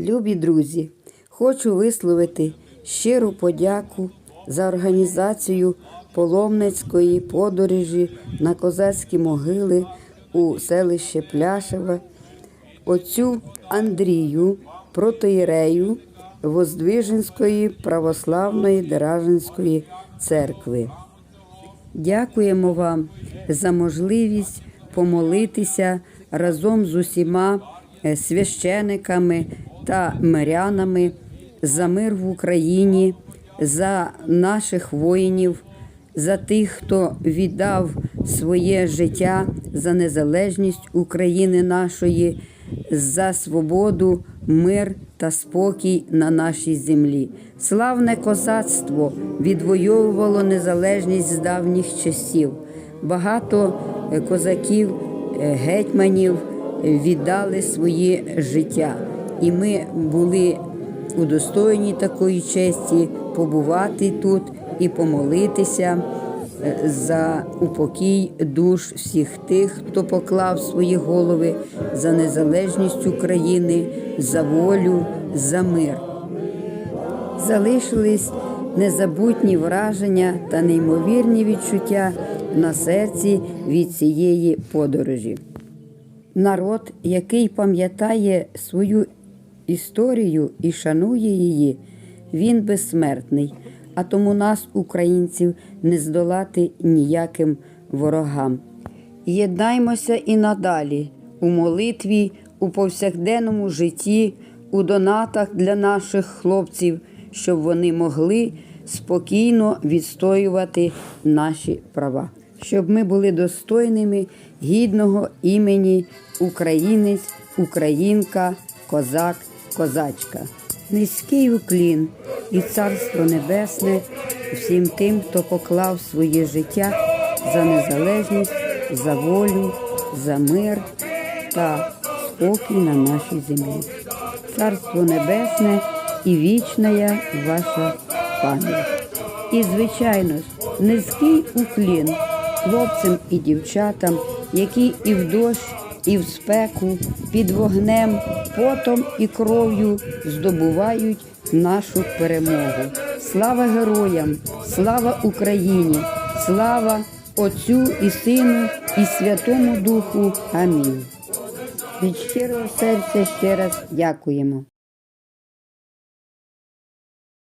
Любі друзі, хочу висловити щиру подяку за організацію паломницької подорожі на козацькі могили у селище Пляшеве, отцю Андрію, протоїрею Воздвиженської православної Деражинської церкви. Дякуємо вам за можливість помолитися разом з усіма е, священиками та мирянами за мир в Україні, за наших воїнів, за тих, хто віддав своє життя за незалежність України нашої, за свободу, мир та спокій на нашій землі. Славне козацтво відвоювало незалежність з давніх часів. Багато е, козаків, е, гетьманів віддали своє життя. І ми були удостоєні такої честі побувати тут і помолитися е, за упокій душ всіх тих, хто поклав свої голови за незалежність України, за волю, за мир. Залишились незабутні враження та неймовірні відчуття на серці від цієї подорожі. Народ, який пам'ятає свою історію і шанує її, він безсмертний, а тому нас, українців, не здолати ніяким ворогам. Єднаймося і надалі у молитві, у повсякденному житті, у донатах для наших хлопців, щоб вони могли спокійно відстоювати наші права, щоб ми були достойними гідного імені українець, українка, козак, козачка. Низький уклін і царство небесне всім тим, хто поклав своє життя за незалежність, за волю, за мир та спокій на нашій землі. Царство небесне і вічна ваша пам'ять. І, звичайно ж, низький уклін хлопцям і дівчатам, які і в дощ, і в спеку, під вогнем, потом і кров'ю здобувають нашу перемогу. Слава героям! Слава Україні! Слава Отцю і Сину, і Святому Духу. Амінь. Від щирого серця ще раз дякуємо.